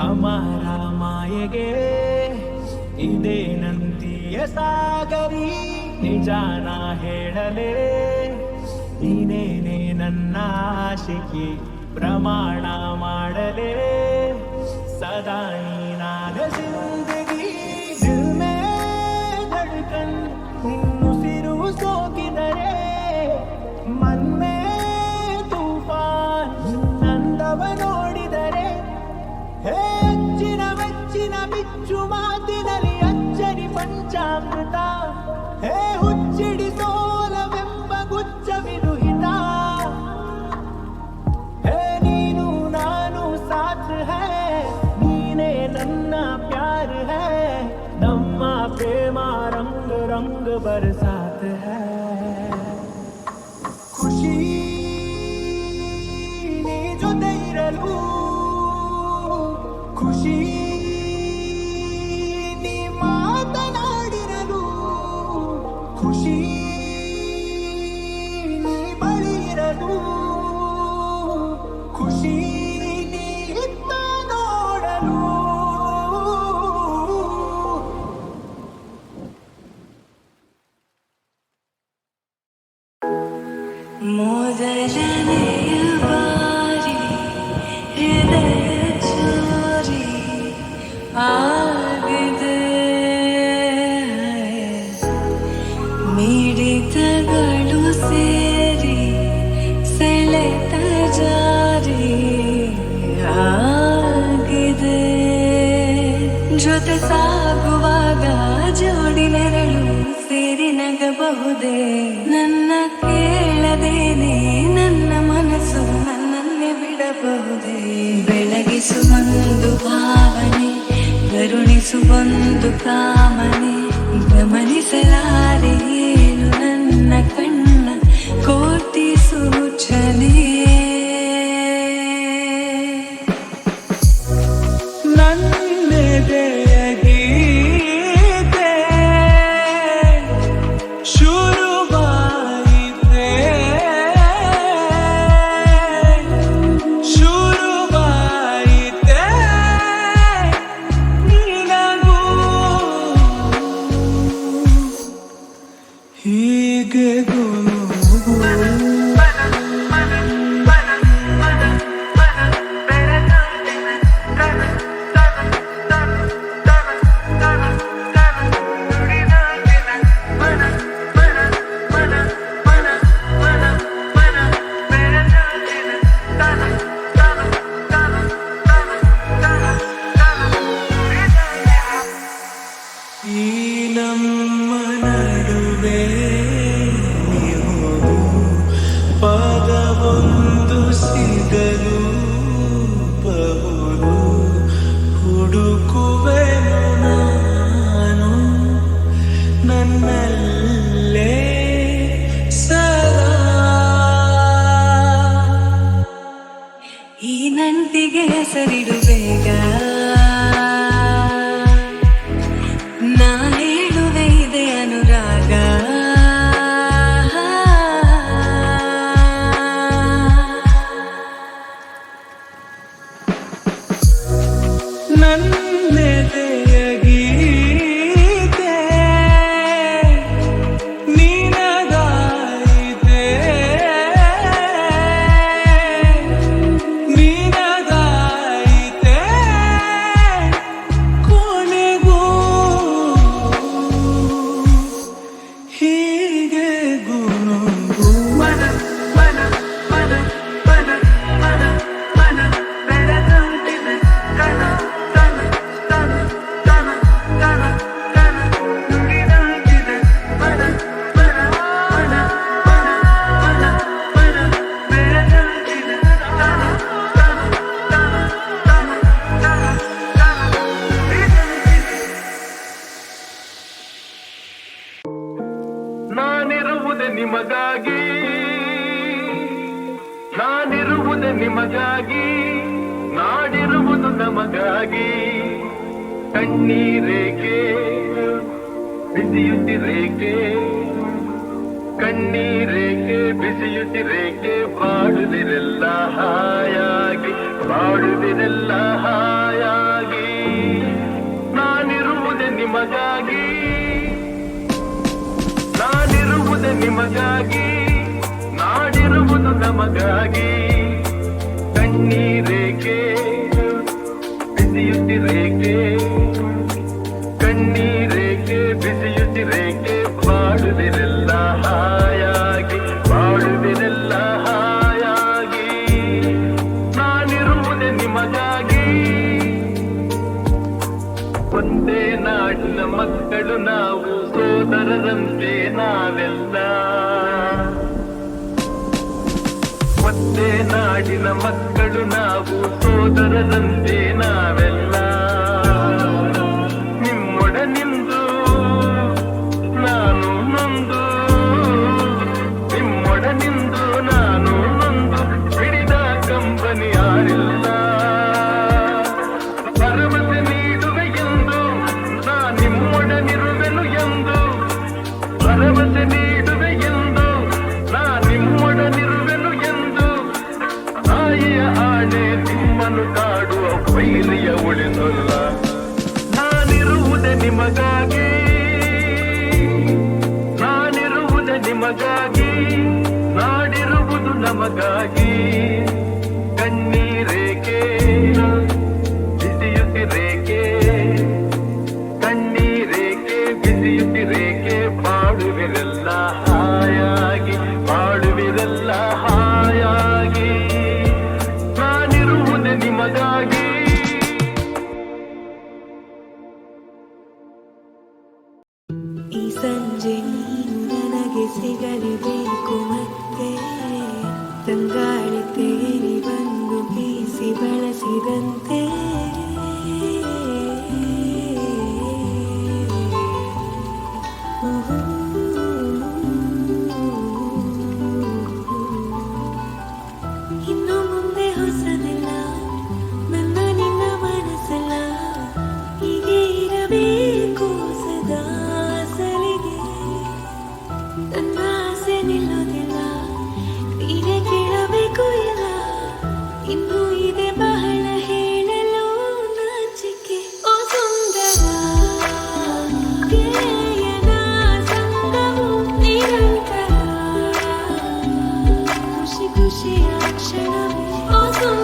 ಸುಂದರಿ ಹಮಾರ ಮಾಯೆಗೆ ಇದೇ ನಂದಿಯ ಸಾಗರಿ, ನಿಜಾನ ಹೇಳಲೇ, ನೀನೇನೆ ನನ್ನ ಆಶಿಕೆ ಪ್ರಮಾಣ ಮಾಡಲೇ, ಸದಾ ನೀನಾದ ಮೆಚ್ಚಿನ ಬಿಚ್ಚು ಮಾತಿನಲ್ಲಿ ಅಚ್ಚರಿ ಪಂಚಾಮೃತ ಹೇ ಹುಚ್ಚಿಡಿ ಸೋಲವೆಂಬ ಗುಚ್ಚ ವಿದುಹಿತ ಹೇ ನೀನು ನಾನು ಸಾಥ್ ಹೇ ನೀನೇ ನನ್ನ ಪ್ಯಾರ್ ಹೇ ನಮ್ಮ ಪ್ರೇಮ ರಂಗ್ ರಂಗ್ ಬರ್ಸಾತ್ ಹೇ ಖುಷಿ ನೀ ಜೊತೆ ಇರಲು ಖುಷಿ ಆಗಿದೆ. ಮಿಡಿತಗಳು ಸೇರಿ ಸೆಳೆತ ಜಾರಿ ಆಗಿದೆ. ಜೊತೆ ಸಾಗುವಾಗ ಜೋಡಿ ನೆರಳು ಸೇರಿ ನಗಬಹುದೇ. ನನ್ನ ಕೇಳದೇನೆ ನನ್ನ ಮನಸ್ಸು ನನ್ನನ್ನೇ ಬಿಡಬಹುದೇ. ಬೆಳಗಿಸುವೊಂದು ಭಾವನೆ. ಕರುಣಿಸುವೊಂದು ಕಾಮನೆ ಗಮನಿಸಲಾರೆ. I capacity to be. ಬಿಸಿಯುತ್ತಿ ರೇಖೆ ಕಣ್ಣೀ ರೇಖೆ ಬಿಸಿಯುತ್ತಿ ರೇಖೆ ಬಾಡುದಿರೆಲ್ಲ ಹಾಯಾಗಿ ಬಾಡುದಿರೆಲ್ಲ ಹಾಯಾಗಿ. ನಾನಿರುವುದೆ ನಿಮಗಾಗಿ ನಾನಿರುವುದೆ ನಿಮಗಾಗಿ, ನಾಡಿರುವುದು ನಮಗಾಗಿ. ಬಿಸಿಯುತ್ತಿ ರೇಖೆ i better than ಪ್ರೀತಿಯ ಉಳಿಸಲ್ಲ ನಾನಿರುವುದೇ ನಿಮಗಾಗಿ. ನಾನಿರುವುದೇ ನಿಮಗಾಗಿ. ನಾಡಿರುವುದು ನಮಗಾಗಿ. ಕಣ್ಣೀರೇಕೆ? ಬಿಸಿಯುತ್ತಿರೇಕೆ ಕಣ್ಣೀರೇಕೆ? ಬಿಸಿಯುತ್ತಿರೇಕೆ ಬಾಳುವಿರಲ್ಲ. ಇನ್ನು ಮುಂದೆ ಹೊಸದಿಲ್ಲ. ನನ್ನ ಇರಬೇಕು ಸದಾ ನಿಲ್ಲೋದಿಲ್ಲ ಇನ್ನು खुशियाँ क्षण आसम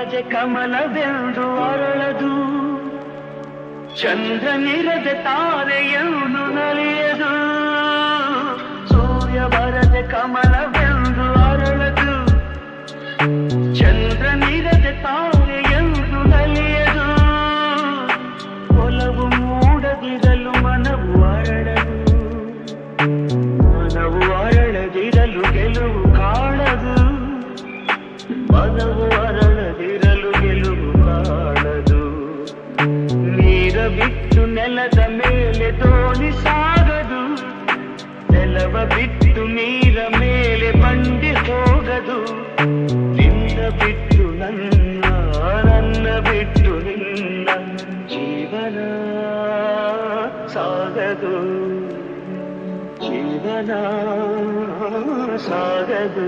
ಬರದೆ ಕಮಲವೆಂದು ಅರಳದು. ಚಂದ್ರ ನಿರದೆ ತಾರೆಯನ್ನು ನಲಿಯದು. ಸೂರ್ಯ ಬರದ ಕಮಲವೆಂದು ಅರಳದು. ಚಂದ್ರ ನಿರದೆ ತಾರೆಯನ್ನು ನಲಿಯದು. ಒಲವು ಮೂಡದಿರಲು ಮನವು ಅರಳದು. ಮನವು ಅರಳದಿರಲು ಗೆಲುವು ಕಾಣದು. ಮನವು ಅರಳದಿರಲು ಗೆಲುವು ಕಾಣದು ನೀರ ಬಿಟ್ಟು ನೆಲದ ಮೇಲೆ ದೋಣಿ ಸಾಗದು ನೆಲವ ಬಿಟ್ಟು ನೀರ ಮೇಲೆ ಬಂಡಿ ಹೋಗದು ನಿನ್ನ ಬಿಟ್ಟು ನನ್ನ ನನ್ನ ಬಿಟ್ಟು ನಿನ್ನ ಜೀವನ ಸಾಗದು ಜೀವನ ಸಾಗದು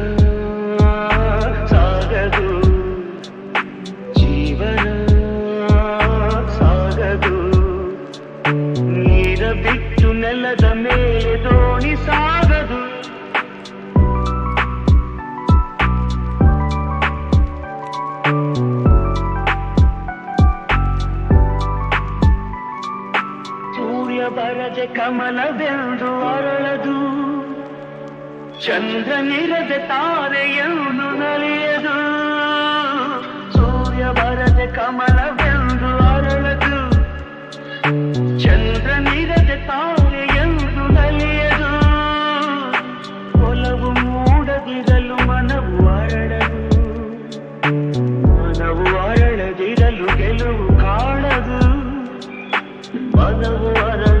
ಕಮಲವೆಂದು ಚಂದ್ರನಿರದ ಚಂದ್ರ ನಿರದೆ ತಾರೆಯನ್ನು ನಲಿಯದು. ಸೂರ್ಯ ಬರದೆ ಕಮಲವೆಂದು ಅರಳದು. ಚಂದ್ರನಿರದ ತಾರೆಯನ್ನು ನಲಿಯದು. ಒಲವು ಮೂಡದಿರಲು ಮನವು ಅರಳದು. ಮನವು ಅರಳದಿರಲು ಗೆಲುವು ಕಾಣದು. ಮನವು ಅರಳದಿರಲು